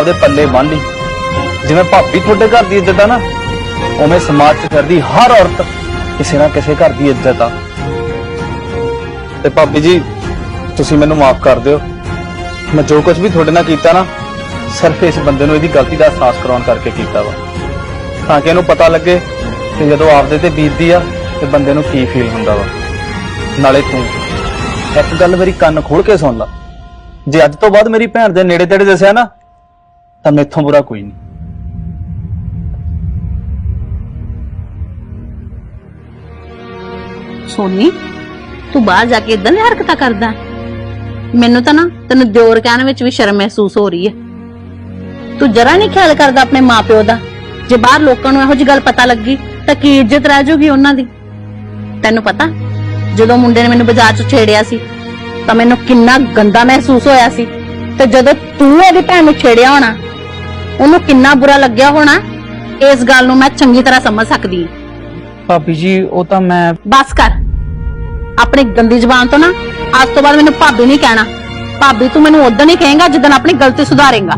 ਉਹਦੇ ਪੱਲੇ ਬੰਨ ਲਈ। ਜਿਵੇਂ ਭਾਬੀ ਤੁਹਾਡੇ ਘਰ ਦੀ ਇੱਜ਼ਤ ਆ ਨਾ, ਉਵੇਂ ਸਮਾਜ 'ਚ ਫਿਰਦੀ ਹਰ ਔਰਤ ਕਿਸੇ ਨਾ ਕਿਸੇ ਘਰ ਦੀ ਇੱਜ਼ਤ ਆ। ਤੇ ਭਾਬੀ ਜੀ, ਤੁਸੀਂ ਮੈਨੂੰ ਮਾਫ ਕਰ ਦਿਓ। ਮੈਂ ਜੋ ਕੁਝ ਵੀ ਤੁਹਾਡੇ ਨਾਲ ਕੀਤਾ ਨਾ, ਸਿਰਫ ਇਸ ਬੰਦੇ ਨੂੰ ਇਹਦੀ ਗਲਤੀ ਦਾ ਅਹਿਸਾਸ ਕਰਾਉਣ ਕਰਕੇ ਕੀਤਾ ਵਾ। ਤਾਂ ਕਿ ਇਹਨੂੰ ਪਤਾ ਲੱਗੇ ਕਿ ਜਦੋਂ ਆਪਦੇ ਤੇ ਬੀਤਦੀ ਆ, ਤੇ ਬੰਦੇ ਨੂੰ ਕੀ ਫੀਲ ਹੁੰਦਾ ਵਾ। ਨਾਲੇ ਤੂੰ ਇੱਕ ਗੱਲ ਮੇਰੀ ਕੰਨ ਖੋਲ ਕੇ ਸੁਣ ਲੈ। ਜੇ ਅੱਜ ਤੋਂ ਬਾਅਦ ਮੇਰੀ ਭੈਣ ਦੇ ਨੇੜੇ ਤੇੜੇ ਦੱਸਿਆ ਨਾ ਤਾਂ ਮੈਥੋਂ ਬੁਰਾ ਕੋਈ ਨਹੀਂ ਸੋਨੀ, ਤੂੰ ਬਾਹਰ ਜਾ ਕੇ ਇਦਾਂ ਦੀ ਹਰਕਤਾਂ ਕਰਦਾ। ਮੈਨੂੰ ਤਾਂ ਨਾ ਤੈਨੂੰ ਦਿਓਰ ਕਹਿਣ ਵਿੱਚ ਵੀ ਸ਼ਰਮ ਮਹਿਸੂਸ ਹੋ ਰਹੀ ਹੈ। ਤੂੰ ਜਰਾ ਨਹੀਂ ਖਿਆਲ ਕਰਦਾ ਆਪਣੇ ਮਾਪਿਓ ਦਾ। ਜੇ ਬਾਹਰ ਲੋਕਾਂ ਨੂੰ ਇਹੋ ਜਿਹੀ ਗੱਲ ਪਤਾ ਲੱਗੀ, ਤਾਂ ਕੀ ਇੱਜ਼ਤ ਰਹਿ ਜਾਊਗੀ ਉਹਨਾਂ ਦੀ? ਤੈਨੂੰ ਪਤਾ, ਜਦੋਂ ਮੁੰਡੇ ਨੇ ਮੈਨੂੰ ਬਾਜ਼ਾਰ 'ਚ ਛੇੜਿਆ ਸੀ, ਤਾਂ ਮੈਨੂੰ ਕਿੰਨਾ ਗੰਦਾ ਮਹਿਸੂਸ ਹੋਇਆ ਸੀ। ਤੇ ਜਦੋਂ ਤੂੰ ਉਹਦੀ ਭੈਣ ਨੂੰ ਛੇੜਿਆ ਹੋਣਾ ਉਹਨੂੰ ਕਿੰਨਾ ਬੁਰਾ ਲੱਗਿਆ ਹੋਣਾ? ਇਸ ਗੱਲ ਨੂੰ ਮੈਂ ਚੰਗੀ ਤਰ੍ਹਾਂ ਸਮਝ ਸਕਦੀ ਹਾਂ। ਭਾਬੀ ਜੀ ਉਹ ਤਾਂ ਮੈਂ ਬਸ ਕਰ। ਆਪਣੀ ਗੰਦੀ ਜ਼ੁਬਾਨ ਤੋਂ ਨਾ ਅੱਜ ਤੋਂ ਬਾਅਦ ਮੈਨੂੰ ਭਾਬੀ ਨਹੀਂ ਕਹਿਣਾ। ਭਾਬੀ ਤੂੰ ਮੈਨੂੰ ਉਦੋਂ ਹੀ ਕਹੇਂਗਾ ਜਦੋਂ ਆਪਣੀ ਗਲਤੀ ਸੁਧਾਰੇਂਗਾ।